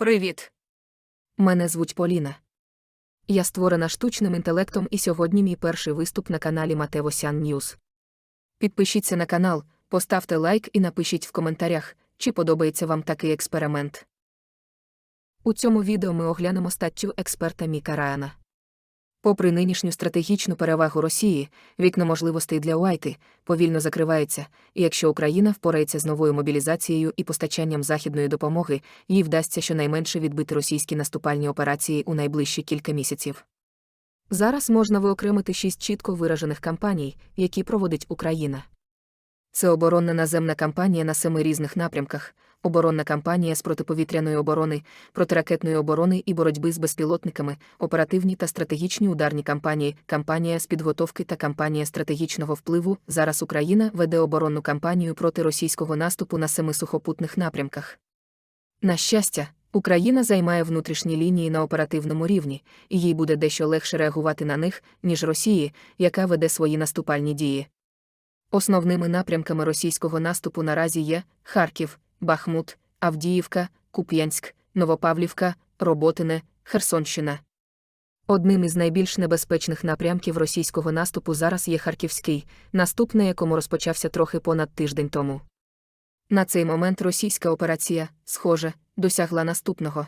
Привіт. Мене звуть Поліна. Я створена штучним інтелектом, і сьогодні мій перший виступ на каналі Матевосян Ньюз. Підпишіться на канал, поставте лайк і напишіть в коментарях, чи подобається вам такий експеримент. У цьому відео ми оглянемо статтю експерта Міка Раяна. Попри нинішню стратегічну перевагу Росії, вікно можливостей для Уайти повільно закривається, і якщо Україна впорається з новою мобілізацією і постачанням західної допомоги, їй вдасться щонайменше відбити російські наступальні операції у найближчі кілька місяців. Зараз можна виокремити шість чітко виражених кампаній, які проводить Україна. Це оборонна наземна кампанія на семи різних напрямках, оборонна кампанія з протиповітряної оборони, протиракетної оборони і боротьби з безпілотниками, оперативні та стратегічні ударні кампанії, кампанія з підготовки та кампанія стратегічного впливу. Зараз Україна веде оборонну кампанію проти російського наступу на семи сухопутних напрямках. На щастя, Україна займає внутрішні лінії на оперативному рівні, і їй буде дещо легше реагувати на них, ніж Росії, яка веде свої наступальні дії. Основними напрямками російського наступу наразі є Харків, Бахмут, Авдіївка, Куп'янськ, Новопавлівка, Роботине, Херсонщина. Одним із найбільш небезпечних напрямків російського наступу зараз є Харківський, наступ на якому розпочався трохи понад тиждень тому. На цей момент російська операція, схоже, досягла наступного.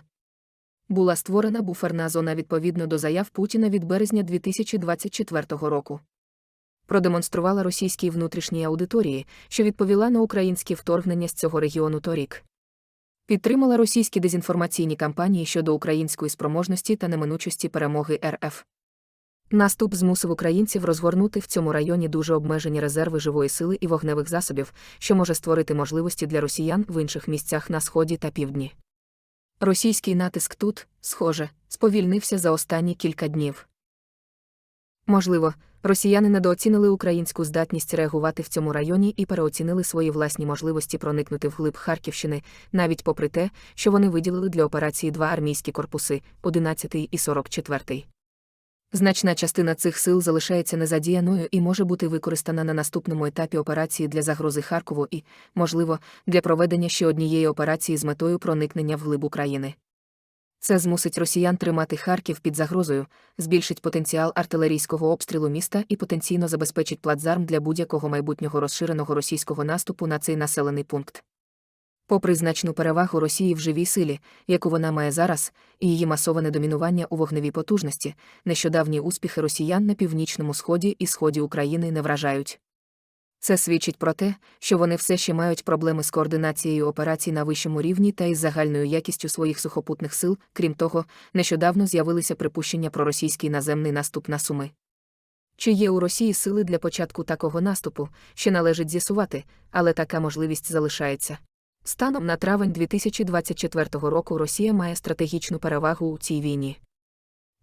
Була створена буферна зона відповідно до заяв Путіна від березня 2024 року продемонструвала російській внутрішній аудиторії, що відповіла на українські вторгнення з цього регіону торік. Підтримала російські дезінформаційні кампанії щодо української спроможності та неминучості перемоги РФ. Наступ змусив українців розгорнути в цьому районі дуже обмежені резерви живої сили і вогневих засобів, що може створити можливості для росіян в інших місцях на сході та півдні. Російський натиск тут, схоже, сповільнився за останні кілька днів. Можливо, росіяни недооцінили українську здатність реагувати в цьому районі і переоцінили свої власні можливості проникнути вглиб Харківщини, навіть попри те, що вони виділили для операції два армійські корпуси 11 і 44. Значна частина цих сил залишається незадіяною і може бути використана на наступному етапі операції для загрози Харкову і, можливо, для проведення ще однієї операції з метою проникнення вглиб України. Це змусить росіян тримати Харків під загрозою, збільшить потенціал артилерійського обстрілу міста і потенційно забезпечить плацдарм для будь-якого майбутнього розширеного російського наступу на цей населений пункт. Попри значну перевагу Росії в живій силі, яку вона має зараз, і її масоване домінування у вогневій потужності, нещодавні успіхи росіян на північному сході і сході України не вражають. Це свідчить про те, що вони все ще мають проблеми з координацією операцій на вищому рівні та із загальною якістю своїх сухопутних сил, крім того, нещодавно з'явилися припущення про російський наземний наступ на Суми. Чи є у Росії сили для початку такого наступу, ще належить з'ясувати, але така можливість залишається. Станом на травень 2024 року Росія має стратегічну перевагу у цій війні.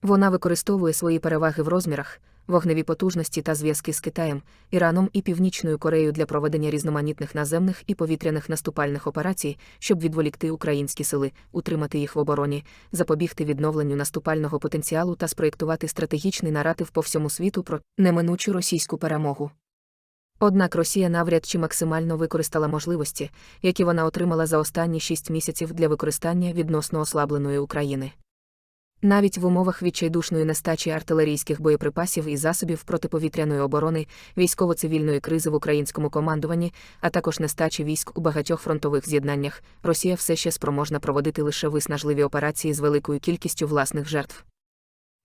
Вона використовує свої переваги в розмірах, вогневі потужності та зв'язки з Китаєм, Іраном і Північною Кореєю для проведення різноманітних наземних і повітряних наступальних операцій, щоб відволікти українські сили, утримати їх в обороні, запобігти відновленню наступального потенціалу та спроєктувати стратегічний наратив по всьому світу про неминучу російську перемогу. Однак Росія навряд чи максимально використала можливості, які вона отримала за останні шість місяців для використання відносно ослабленої України. Навіть в умовах відчайдушної нестачі артилерійських боєприпасів і засобів протиповітряної оборони, військово-цивільної кризи в українському командуванні, а також нестачі військ у багатьох фронтових з'єднаннях, Росія все ще спроможна проводити лише виснажливі операції з великою кількістю власних жертв.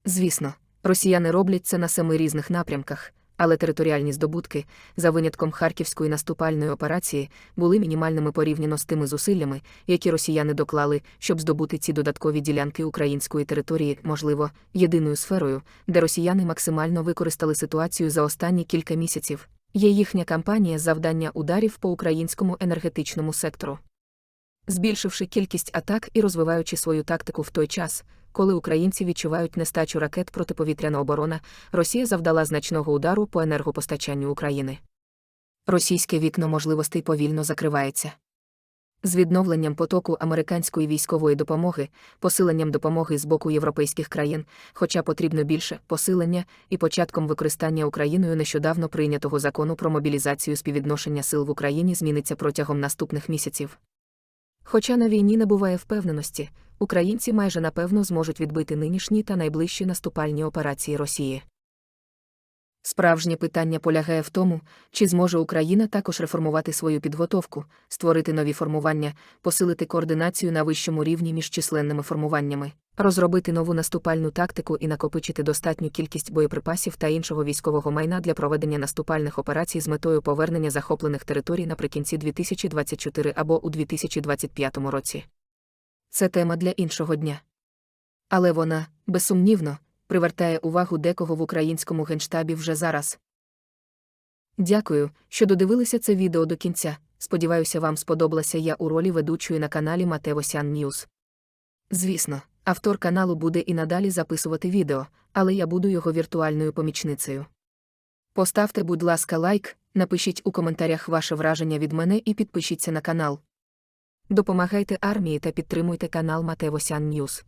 Звісно, росіяни роблять це на семи різних напрямках але територіальні здобутки, за винятком харківської наступальної операції, були мінімальними порівняно з тими зусиллями, які росіяни доклали, щоб здобути ці додаткові ділянки української території, можливо, єдиною сферою, де росіяни максимально використали ситуацію за останні кілька місяців. Є їхня кампанія завдання ударів по українському енергетичному сектору. Збільшивши кількість атак і розвиваючи свою тактику в той час, коли українці відчувають нестачу ракет протиповітряна оборона, Росія завдала значного удару по енергопостачанню України. Російське вікно можливостей повільно закривається. З відновленням потоку американської військової допомоги, посиленням допомоги з боку європейських країн, хоча потрібно більше посилення і початком використання Україною нещодавно прийнятого закону про мобілізацію співвідношення сил в Україні зміниться протягом наступних місяців. Хоча на війні не буває впевненості, українці майже напевно зможуть відбити нинішні та найближчі наступальні операції Росії. Справжнє питання полягає в тому, чи зможе Україна також реформувати свою підготовку, створити нові формування, посилити координацію на вищому рівні між численними формуваннями, розробити нову наступальну тактику і накопичити достатню кількість боєприпасів та іншого військового майна для проведення наступальних операцій з метою повернення захоплених територій наприкінці 2024 або у 2025 році. Це тема для іншого дня. Але вона, безсумнівно, привертає увагу декого в українському генштабі вже зараз. Дякую, що додивилися це відео до кінця. Сподіваюся, вам сподобалася я у ролі ведучої на каналі Матевосян Ньюз. Звісно, автор каналу буде і надалі записувати відео, але я буду його віртуальною помічницею. Поставте, будь ласка, лайк, напишіть у коментарях ваше враження від мене і підпишіться на канал. Допомагайте армії та підтримуйте канал Матевосян Ньюз.